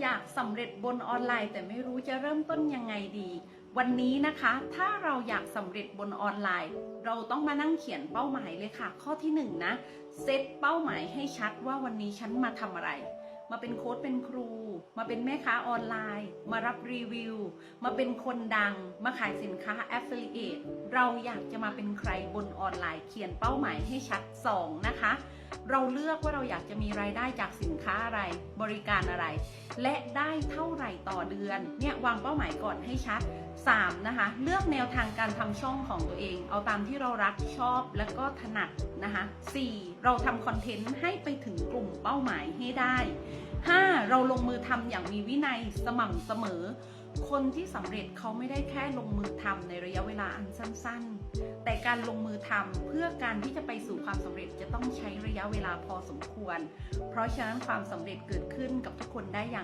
อยากสำเร็จบนออนไลน์ แต่ไม่รู้จะเริ่มต้นยังไงดี วันนี้นะคะ ถ้าเราอยากสำเร็จบนออนไลน์ เราต้องมานั่งเขียนเป้าหมายเลยค่ะ ข้อที่หนึ่งนะเซตเป้าหมายให้ชัดว่าวันนี้ฉันมาทำอะไร มาเป็นโค้ชเป็นครู มาเป็นแม่ค้าออนไลน์ มารับรีวิว มาเป็นคนดัง มาขายสินค้า Affiliate เราอยากจะมาเป็นใครบนออนไลน์เขียนเป้าหมายให้ชัด 2 นะคะ เราเลือกว่าเราอยากจะมีรายได้จากสินค้าอะไร บริการอะไร และได้เท่าไหร่ต่อเดือน เนี่ยวางเป้าหมายก่อนให้ชัด 3. นะคะ เลือกแนวทางการทำช่องของตัวเอง เอาตามที่เรารักชอบและก็ถนัดนะคะ 4. เราทำคอนเทนต์ให้ไปถึงกลุ่มเป้าหมายให้ได้ 5. เราลงมือทำอย่างมีวินัยสม่ำเสมอ คนที่สำเร็จเขาไม่ได้แค่ลงมือทำในระยะเวลาอันสั้น ๆ แต่การลงมือทำเพื่อการที่จะไปสู่ความสำเร็จจะต้องใช้ระยะเวลาพอสมควร เพราะฉะนั้นความสำเร็จเกิดขึ้นกับทุกคนได้อย่าง